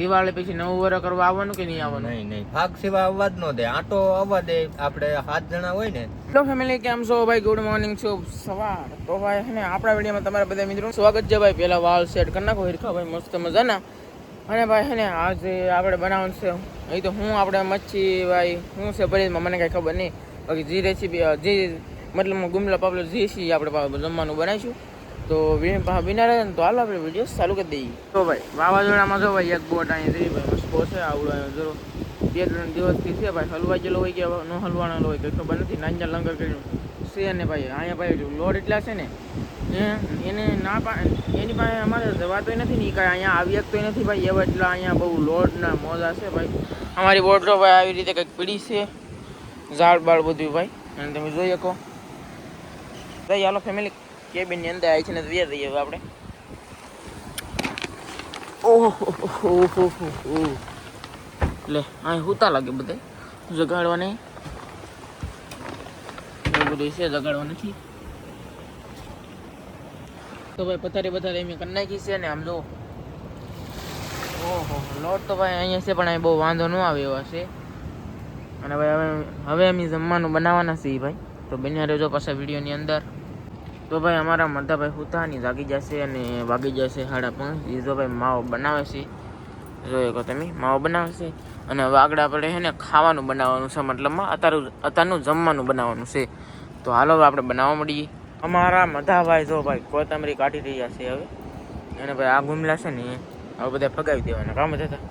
દિવાળી પછી નવું વર કરવા આવવાનું કે નહીં આવવાનું? નહીં નહીં. ભાગ સેવા આવવા જ ન દે. આટો આવવા દે. આપણે સાત જણા હોય ને. હેલો ફેમિલી કેમ છો? ભાઈ ગુડ મોર્નિંગ છો. સવાર. તો ભાઈ હે ને આપણા વિડીયોમાં તમારા બધા મિત્રો સ્વાગત છે ભાઈ. પહેલા વાળ સેટ કરી નાખો હિરખા ભાઈ મસ્ત મજાના. અને ભાઈ હે ને આજે આપણે બનાવવાનું છે. અહીં તો હું આપણે મચ્છી ભાઈ હું છે ભરીમાં મને કાંઈ ખબર નહીં. બાકી જે રેસીપી જે મતલબ ગુમલા પાપલો જે છે આપણે જમવાનું બનાવીશું. તો પાછા રહે તો હાલો આપણે વીડિયો ચાલુ કરી દઈએ. તો ભાઈ, વાવાઝોડામાં જો ભાઈ, એક બોટ અહીં રહી ભાઈ મસ્કો છે, આવડો જો. બે ત્રણ દિવસથી છે, ભાઈ, હલવાઈ ગયેલો હોય કે ન હલવાનો હોય, કંઈ ખબર નથી નાંજા લંગર કર્યું. છે ને ભાઈ, અહીંયા ભાઈ લોડ એટલા છે ને એને ના પા એની પાસે અમારે જવાતોય નથી ને કાંઈ અહીંયા આવી શકતોય નથી, ભાઈ, એવા એટલા અહીંયા બહુ લોડના મોજા છે, ભાઈ. અમારી બોટ તો ભાઈ આવી રીતે કંઈક પીડી છે, ઝાડ બાળ બધું, ભાઈ. અને તમે જોઈ શકો. ભાઈ, હાલો ફેમિલી કેબિનની અંદર આવી છે ને વ્યા હવે આપણે. ઓહો લે, અહીં હુતા લાગે બધે જગાડવા નહીં એવું બધું છે, જગાડવા નથી. તો ભાઈ પથારી પથારી એમ કરી નાખી છે ને આમ જો. ઓહો, લોટ તો ભાઈ અહીંયા છે, પણ અહીં બહુ વાંધો ન આવે એવા છે. અને ભાઈ હવે હવે અમે જમવાનું બનાવવાના છીએ ભાઈ. તો બન્યા રહેજો પાછા વિડીયોની અંદર. તો ભાઈ અમારા મધાભાઈ હુતાની જાગી જશે અને વાગી જશે સાડા પાંચ. એ તો ભાઈ માવો બનાવે છે. જોયો કહો તમે, માવો બનાવે છે. અને વાગડા આપણે છે ને ખાવાનું બનાવવાનું છે મતલબમાં અત્યારું અત્યારનું જમવાનું બનાવવાનું છે. તો હાલો આપણે બનાવવા મળીએ અમારા મધાભાઈ જો ભાઈ કોથમરી કાઢી રહ્યા છે હવે. અને ભાઈ આ ગુમલા છે ને, હવે બધા ફગાવી દેવાના. કામ થતા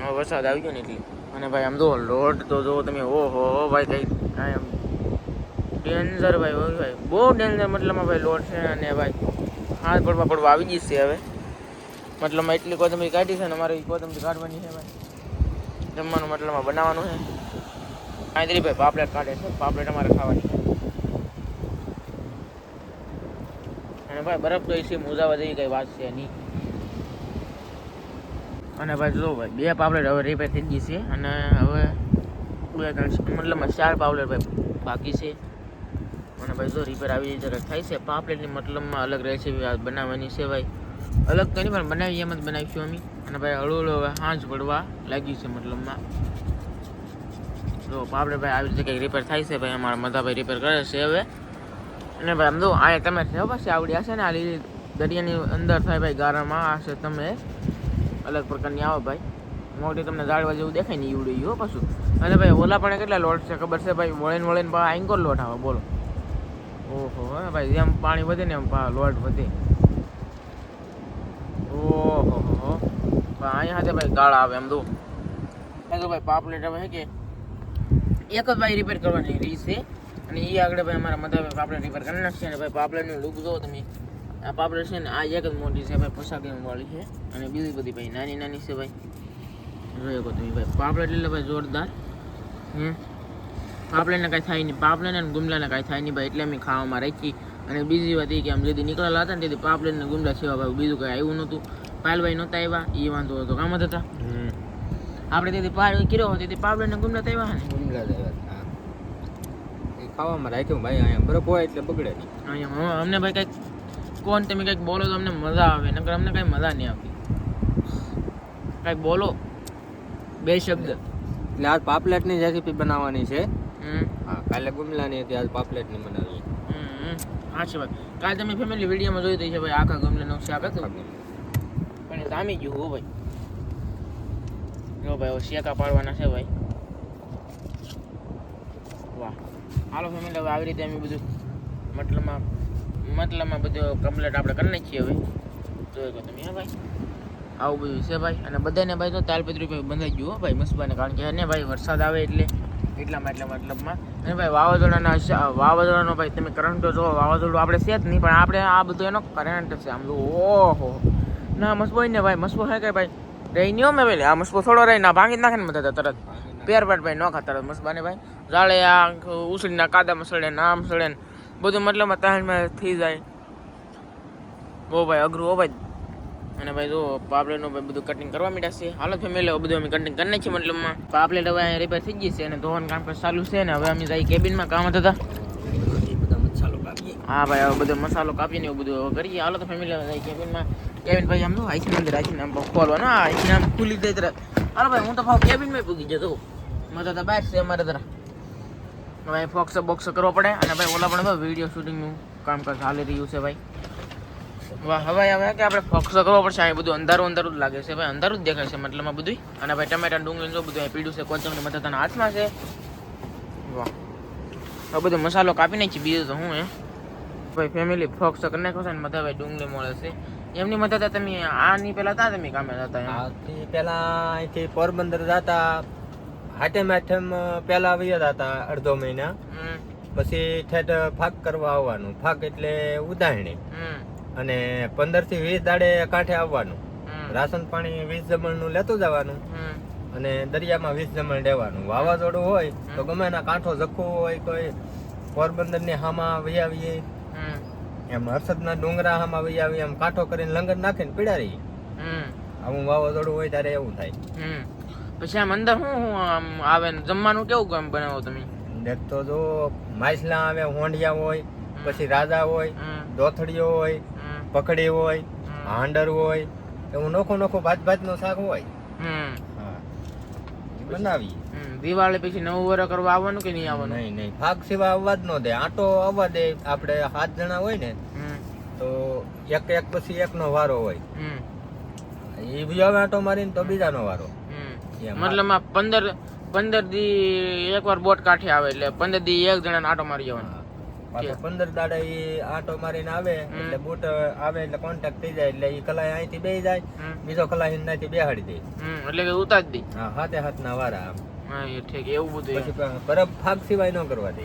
હવે વરસાદ આવી ગયો ને એટલે. અને ભાઈ આમ જો, લોટ તો જો તમે ઓહો, ભાઈ કઈ આમ ડેન્જર ભાઈ હોય ભાઈ. બહુ ડેન્જર મતલબમાં ભાઈ લોટ છે અને ભાઈ હાથ પડવા પડવા આવી ગઈ છે હવે. મતલબમાં એટલી કોથમરી કાઢી છે ને અમારે ઈ કાઢવાની છે ભાઈ. જમવાનું મતલબમાં બનાવવાનું છે. આંતરી ભાઈ પાપલેટ કાઢે છે. પાપલેટ અમારે ખાવાની છે. અને ભાઈ બરફ તો છે મોજાવા જેવી કઈ વાત છે નહીં. અને ભાઈ જો ભાઈ, બે પાપલેટ હવે રિપેર થઈ ગઈ છે. અને હવે બે ત્રણ, મતલબમાં ચાર પાપલેટ ભાઈ બાકી છે. અને ભાઈ જો રિપેર આવી કંઈક થાય છે. પાપલેટની મતલબમાં અલગ રેસીપી આ બનાવવાની છે ભાઈ અલગ કરી પણ બનાવી એમ જ બનાવીશું અમે. અને ભાઈ હળવું હળવું હવે હાંજ પડવા લાગ્યું છે મતલબમાં. જો પાપડે ભાઈ આવી રીતે કંઈક રિપેર થાય છે, ભાઈ અમારા મધાભાઈ રિપેર કરે છે હવે. અને ભાઈ આમ જો, અહીંયા તમે છે પાસે આવડી હશે ને, આ લીલી દરિયાની અંદર થાય ભાઈ ગારામાં, આ છે તમે. અલગ પ્રકારની આવો ભાઈ. મોટી તમને ઝાડવા જેવું દેખાય ને ઈવડું હો પાછું. અને ભાઈ ઓલા પણ કેટલા લોટ છે ખબર છે ભાઈ? વળીને વળીને ભાઈ આંકોર લોટ આવે, બોલો. ઓહો, હા ભાઈ જેમ પાણી વધે ને એમ લોટ વધે. ઓહો, હો અહીંયા હાથે ભાઈ, ગાળા આવે એમ દો ભાઈ પાપલેટ હવે કે? એક જ ભાઈ રિપેર કરવાની રીત છે. અને એ આગળ ભાઈ અમારા મધા પાપલેટ રિપેર કરી નાખશે અને ભાઈ પાપલેટનું લુક જો તમે. આ પાપલેટ છે ને, આ એક જ મોટી છે ભાઈ પસાક વાળી છે. અને બીજી બધી ભાઈ નાની નાની છે ભાઈ. જોઈ તમે ભાઈ પાપલેટ એટલે ભાઈ જોરદાર. હમ પાપલેટને કાંઈ થાય નહીં. પાપલેટ અને ગુમલાને કાંઈ થાય નહીં ભાઈ એટલે અમે ખાવામાં રાખી. અને બીજી વાત એ કે આમ જેથી નીકળેલા હતા ને તેથી પાપલેટ ને ગુમલા સિવાય ભાઈ બીજું કાંઈ આવ્યું નહોતું. પાયલભાઈ નહોતા આવ્યા એ વાંધો હતો કામ જ હતા. આપણે તેથી પાડ કર્યો હતો તેથી પાપલેટ ને ગુમલા તો આવ્યા ને? ગુમલા આવ્યા એ ખાવામાં રાખ્યું ભાઈ અહીંયા બરફ હોય એટલે બગડે નહીં. અહીંયા અમને ભાઈ કંઈક કોણ તમે કંઈક બોલો તો અમને મજા આવે નકર અમને કાંઈ મજા નહીં આવતી. કંઈક બોલો બે શબ્દ. એટલે આ પાપલેટની રેસીપી બનાવવાની છે. હા કાલે ગુમલાની હતી આજ પાપલેટની બનાવી. હમ હા છે ભાઈ કાલે તમે ફેમિલી વિડીયોમાં જોઈ છે ભાઈ આખા ગમલે શાક હતું પણ એ જામી ગયું હો ભાઈ. જો ભાઈ શેકા પાડવાના છે ભાઈ. વાહ. હાલો ફેમિલી હવે આવી રીતે અમે બધું મતલબમાં મતલબમાં બધું કમ્પ્લેટ આપણે કરી નાખીએ હવે. જોઈ ગયો તમે હા ભાઈ. આવું બધું છે ભાઈ. અને બધાને ભાઈ તો તાલપત્રી ભાઈ બંધાઈ ગયું હો ભાઈ મસ્બાને કારણ કે એને ભાઈ વરસાદ આવે એટલે એટલામાં એટલા મતલબમાં. અને ભાઈ વાવાઝોડાના વાવાઝોડાનો ભાઈ તમે કરંટ જો વાવાઝોડું આપણે છે જ નહીં, પણ આપણે આ બધું એનો કરંટ છે આમ ઓહો. ના, મસ્બો ને ભાઈ, મસ્બો હે કે ભાઈ? રહી નહીં મેં ભાઈ આ મસ્બો થોડો રહી ના ભાંગી નાખે ને બધા તરત. પેર પેટ ભાઈ, ન ખાતા તરત મસ્બાને ભાઈ. જાળે આ ઉસળીના કાદા મસળે ને આમ સળે ને બધું મતલબમાં તાહેણમાં થઈ જાય. બહુ ભાઈ, અઘરું હો ભાઈ. અને ભાઈ જો પાપલેટનું ભાઈ બધું કટિંગ કરવા માંડ્યા છે. હાલત ફેમિલી હવે બધું અમે કટિંગ કરી નાખીએ મતલબમાં. પાપલેટ હવે અહીંયા રિપેર થઈ ગઈ છે અને ધોવાનું કામ ચાલુ છે ને હવે અમે જઈ કેબિનમાં કામ હતા હા ભાઈ, હવે બધો મસાલો કાપીને એવું બધું હવે કરીએ. હાલો તો ફેમિલી કેબિનમાં કેબિન ભાઈ આમ તો આઈસની અંદર આઈસને આમ ખોલવાનો. હા આઈસને આમ ખુલી દે તરત. હાલો ભાઈ, હું તો ભાવ કેબિનમાં પૂગી જતો. મજા તો બહાર છે અમારે તરફ ભાઈ ફોક્સ બોક્સ કરવો પડે. અને ભાઈ, ઓલા પણ વીડિયો શૂટિંગનું કામકાજ ચાલી રહ્યું છે ભાઈ. હવે હવે કે આપણે ફોકસ કરવો પડશે આ બધું અંધારું અંધારું જ લાગે છે. ભાઈ અંધારું જ દેખાય છે મતલબ બધું અને ભાઈ ટમેટા ડુંગળી જો બધું પીડ્યું છે કોચમની મથાતાના હાથમાં છે. વાહ. હવે બધો મસાલો કાપી નાખી બીજું તો હું એ ભાઈ ફેમિલી ફોક્સ કરી નાખો છે ને મથા ભાઈ ડુંગળી મળે છે. એમની મદદ તમે આની પહેલા તા તમે કામે આથી પેલા અહીંથી પોરબંદર જતા હાટેમ હાટેમ પેલા આવ્યા હતા અડધો મહિના. પછી ઠેઠ ફાક કરવા આવવાનું. ફાક એટલે ઉદાહરણી. અને પંદરથી વીસ દાડે કાંઠે આવવાનું. રાશન પાણી વીસ જમણનું લેતું જવાનું. હમ, અને દરિયામાં વીસ જમણ રહેવાનું. વાવાઝોડું હોય તો ગમે એના કાંઠો જખો હોય કોઈ પોરબંદરની હામાં વહી આવીએ. હમ, એમ હર્ષદના ડુંગરા હામાં વહી આવીએ એમ કાંઠો કરીને લંગર નાખીને પીડારી હમ, આવું વાવાઝોડું હોય ત્યારે એવું થાય. હમ. પછી આમ અંદર શું શું આમ આવે ને? જમવાનું કેવું કેમ બનાવો તમે? દેખ તો જો માછલા આવે હોંડિયા હોય પછી રાજા હોય હમ, દોથડીઓ હોય હમ, પકડી હોય હાંડર હોય એવું નોખો નોખો ભાત ભાતનું શાક હોય. બનાવીએ. દિવાળી પછી નવું વર કરવા આવવાનું કે નહીં આવવાનું? નહીં નહીં. ભાગ સિવાય આવવા જ ન દે. આટો આવવા દે આપણે સાત જણા હોય ને તો એક એક પછી એકનો વારો હોય. હમ, એ બી હવે આટો મારીને તો બીજાનો વારો. મતલબ પંદર પંદર દી એક વાર બોટ કાઠે આવે એટલે પંદર દી એક જણા આટો મારી જવાનો. પંદર દાડા એ આટો મારીને આવે એટલે બૂટ આવે એટલે કોન્ટેક્ટ થઈ જાય એટલે એ કલાય અહીંથી બે જાય બીજો કલાય અહીંથી બેહાડી દે. હમ. એટલે કે ઉતાર દી. હા હાથે હાથના વારા આમ. ઠીક એવું બધું પછી બરફ ફાગ સિવાય ન કરવા દે.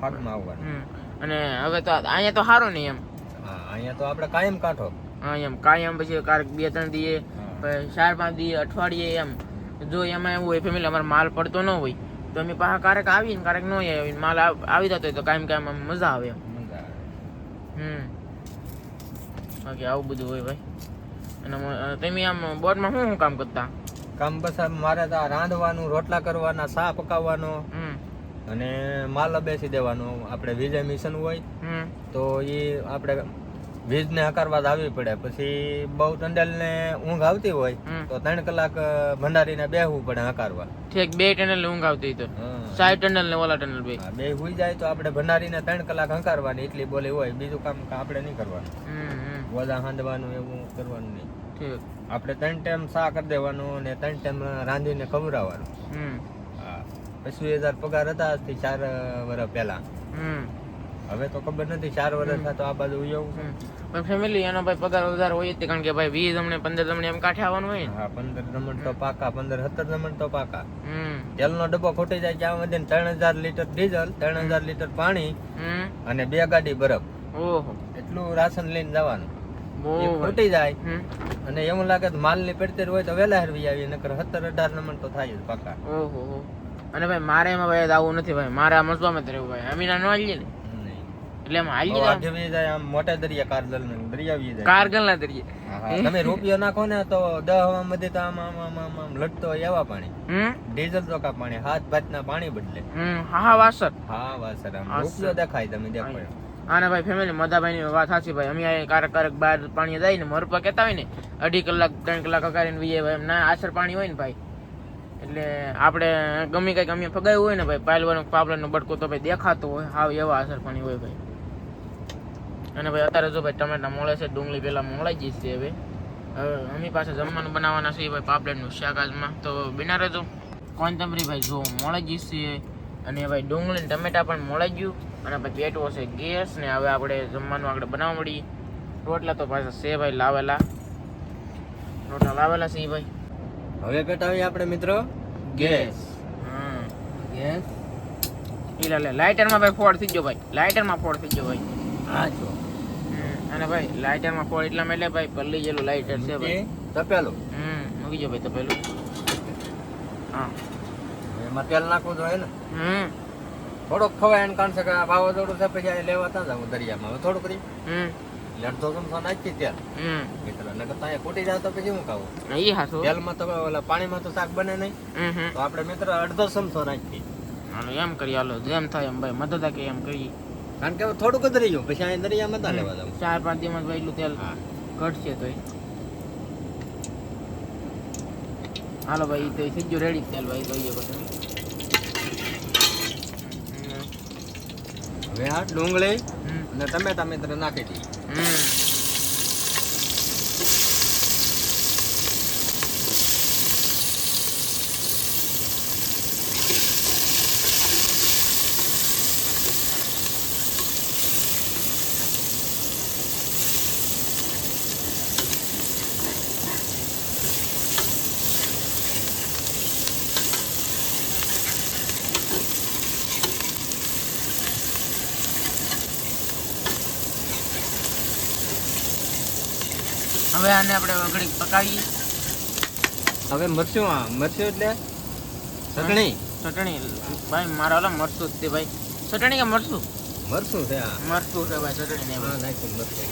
ફાગમાં આવવાનું. અને હવે તો અહીંયા તો સારું નહીં એમ. હા અહીંયા તો આપણે કાયમ કાંઠો. હા એમ કાયમ પછી કારક બે ત્રણ દીએ ચાર પાંચ દીએ અઠવાડિયે એમ. જો એમાં એવું હોય ફેમિલી અમારે માલ પડતો ન હોય તો અમે પાછા ક્યારેક આવીને ક્યારેક ન આવીને માલ આવ- જતો હોય તો કાયમ કાયમ આમ મજા આવે હમ. બાકી આવું બધું હોય ભાઈ. અને તમે આમ બોટમાં શું શું કામ કરતા? કામ બસ મારે તો રાંધવાનું રોટલા કરવાના સા પકાવવાનો હમ. અને માલ બેસી દેવાનો. આપણે વિજય મિશન હોય હમ. તો એ આપણે વીજને હકારવા જ આવવી પડે. પછી બહુ ટંડેલને ઊંઘ આવતી હોય તો ત્રણ કલાક ભંડારીને બેહવું પડે હકારવા ઠીક બે ટનલ ઊંઘ આવતી તો. સાઈ ટનલ ને ઓલા ટનલ બે. બે હુઈ જાય તો આપણે ભંડારીને ત્રણ કલાક હંકારવાની એટલી બોલી હોય બીજું કામ આપણે નહીં કરવાનું. હમ હાંડવાનું એવું કરવાનું નહીં. ઠીક. આપણે ત્રણ ટાઈમ સા કરી દેવાનું અને ત્રણ ટાઈમ રાંધીને ખવડાવવાનું. હા. હજાર પગાર હતા આજથી ચાર વર્ષ પહેલા. હવે તો ખબર નથી ચાર વર્ષ થયા તો આ બાજુ એવું પણ ફેમિલી એનો ભાઈ પગાર વધારે હોય જ કારણ કે ભાઈ વીસ તમને પંદર તમને એમ કાઠે આવવાનું હોય હા પંદર દમણ તો પાકા પંદર સત્તર દમણ તો પાકા. તેલ તેલનો ડબ્બો ખોટી જાય ત્યાં વધે ત્રણ હજાર લીટર ડીઝલ ત્રણ હજાર લીટર પાણી અને બે ગાડી બરફ. ઓહો. એટલું રાશન લઈને જવાનું. ખોટી જાય. અને એવું લાગે તો માલની પડતર હોય તો વેલા હરવી આવી નકર સત્તર અઢાર નંબર તો થાય પાકા. ઓહો. અને ભાઈ મારે એમાં ભાઈ આવું નથી ભાઈ. મારે જ રહેવું ભાઈ. અમીના નો હાલીએ ને. એટલે આમ હાલી આઠમી જાય. આમ મોટા દરિયા કારગલ ના દરિયા આવી જાય. કારગલ ના દરિયા તમે રોપિયો નાખો ને તો દહ હવા મધ્ય તો આમ આમ આમ આમ આમ લટતો એવા પાણી. ડીઝલ તો કા પાણી હાથ ભાત ના પાણી બદલે. હા વાસર હા વાસર આમ રૂપિયો દેખાય તમે દેખાય આને ભાઈ ફેમિલી મદાભાઈ ની વાત સાચી ભાઈ. અમે અહીંયા કારક કારક બહાર પાણી જાય ને મરપા કેતા હોય ને અઢી કલાક ત્રણ કલાક અકારીને ને ભાઈ ના આસર પાણી હોય ને ભાઈ. એટલે આપણે ગમે કંઈક અમે ફગાવ્યું હોય ને ભાઈ પાલવાનો પાપડાનો બટકો તો ભાઈ દેખાતો હોય. હાવ એવા અસર પણ હોય ભાઈ. અને ભાઈ અત્યારે જો ભાઈ ટમેટા મોળે છે ડુંગળી પેલા મોળાઈ જઈ છે હવે. હવે અમે પાસે જમવાનું બનાવવાના છે ભાઈ પાપલેટનું શાક આજમાં. તો બિના રહેજો કોંતમરી ભાઈ જો મોળાઈ ગઈ છે અને ભાઈ ડુંગળી ટમેટા પણ મોળાઈ ગયું. અને ભાઈ પેટવો છે ગેસ ને હવે આપણે જમવાનું આગળ બનાવવા મળીએ રોટલા તો પાછા છે ભાઈ લાવેલા. રોટલા લાવેલા છે ભાઈ. હવે પેટાવી આપણે મિત્રો ગેસ. હા. ગેસ. એટલે લે લાઇટરમાં ભાઈ ફોડ થઈ ગયો ભાઈ. લાઇટરમાં ફોડ થઈ ગયો ભાઈ. હા જો. અને ભાઈ લાઇટરમાં ફોડ એટલા એટલે ભાઈ પલ્લી જેલું લાઇટર છે ભાઈ. તપેલું. હમ મૂકી જો ભાઈ તો હા. એમાં તેલ નાખવું જોઈએ ને. હમ. થોડોક ખવાય એને કારણ છે કે વાવાઝોડું છે પછી લેવા તા જાવ દરિયામાં. હવે થોડુંક કરી હમ. લડતો ચમચો નાખી તેલ. હમ. મિત્ર નકર ત્યાં ખૂટી જાય તો પછી હું ખાવું? ઈ હાસો તેલમાં તો ઓલા પાણીમાં તો શાક બને નહીં. તો આપણે મિત્ર અડધો ચમચો નાખી એમ કરી હાલો. જેમ થાય એમ ભાઈ. મદદ કે એમ કરી કારણ કે થોડુંક જ રહી ગયું. પછી અહીં દરિયામાં તા લેવા જાવ ચાર પાંચ દિવસ એટલું તેલ ઘટશે તો હાલો ભાઈ તો થઈ ગયું રેડી તેલ ભાઈ જોઈએ પછી. હવે આ ડુંગળી અને તમે તમે તને નાખી દઈએ હમ હવે આને આપણે વગડી પકાવીએ. હવે મરચું આ મરચું એટલે ચટણી. ચટણી ભાઈ મારા ઓલા મરસું જ તે ભાઈ. ચટણી કે મરસું મરચું છે આ મરચું છે ભાઈ ચટણી ને હા નાખ્યું મરચું.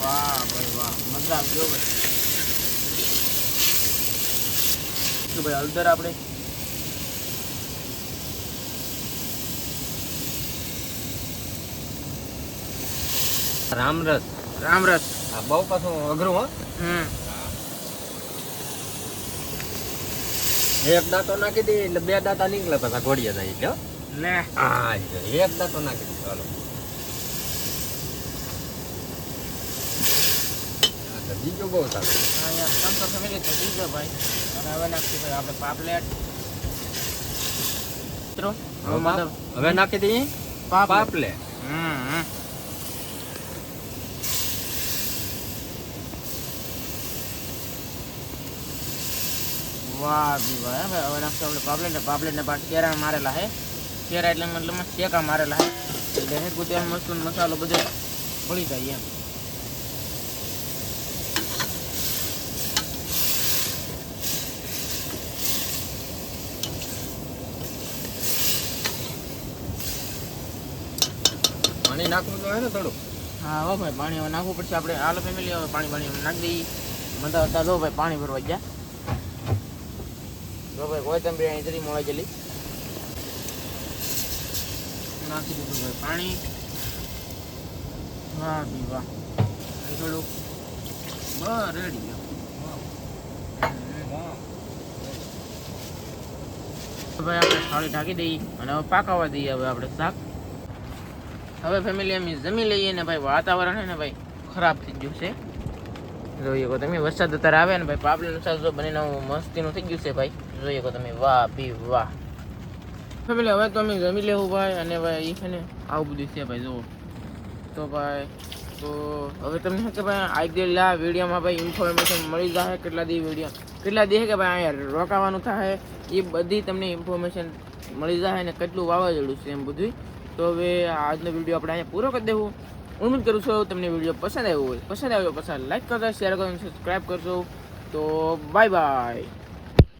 વાહ ભાઈ વાહ. મજા આવી ગયો ભાઈ. શું ભાઈ હળદર આપણે. રામરસ રામરસ હા બહુ પાછું અઘરું હો. એક દાંતો નાખી દે એટલે બે દાંતા નીકળે પાછા ઘોડિયા જાય એટલે ને હા એક દાંતો નાખી દે ચાલો. બીજો તો બીજું બહુ સારું. અહીંયા ત્રણસો ફેમિલી તો બીજો ભાઈ. હવે નાખી ભાઈ આપણે પાપલેટ. મિત્રો હવે મતલબ હવે નાખી દઈએ પાપલેટ. પાપલે હમ હમ. વાહ બી વાહ હે ભાઈ. હવે નાખશું આપણે પાપલેટ ને પાપલેટ ને પાછું કેરા મારેલા હે. કેરા એટલે મતલબ શેકા મારેલા હે. એટલે હે ગુતિયા મસ્ત મસાલો બધો ભળી જાય એમ પાણી નાખવું જોઈએ ને થોડું હા, હો ભાઈ, પાણી હવે નાખવું પડશે. આપણે આલો ફેમિલી હવે પાણી પાણી નાખી દઈએ. મજા હતા જો ભાઈ પાણી ભરવા ગયા. જો ભાઈ કોઈ તમે અહીં જરી મળે જલ્દી નાખી દીધું ભાઈ પાણી. વાહ બી વાહ. થોડું બસ રેડી ભાઈ આપણે થાળી ઢાંકી દઈએ અને હવે પાકાવા દઈએ હવે આપણે શાક. હવે ફેમિલી અમે જમી લઈએ ને ભાઈ વાતાવરણ છે ને ભાઈ ખરાબ થઈ ગયું છે. જોઈએ કો તમે, વરસાદ અત્યારે આવે ને ભાઈ પાપડીનું શાક જો બનીને મસ્તીનું થઈ ગયું છે ભાઈ. જોઈએ કો તમે, વાહ બી વાહ. ફેમિલી હવે તો અમે જમી લેવું ભાઈ અને ભાઈ એ છે ને આવું બધું છે ભાઈ, જુઓ. તો ભાઈ, તો હવે તમને કે ભાઈ આગળ લા વિડીયોમાં ભાઈ ઇન્ફોર્મેશન મળી જાય કેટલા દી વીડિયો, કેટલા દી કે ભાઈ અહીંયા રોકાવાનું થાય, એ બધી તમને ઇન્ફોર્મેશન મળી જાય ને કેટલું વાવાઝોડું છે એમ બધું તો હવે આજનો વીડિયો આપણે અહીંયા પૂરો કરી દેવું. ઉમેદ કરું છું તમને વીડિયો પસંદ આવ્યો હોય. પસંદ આવ્યો પસંદ લાઈક કરજો, શેર કરજો સબસ્ક્રાઈબ કરજો. તો બાય બાય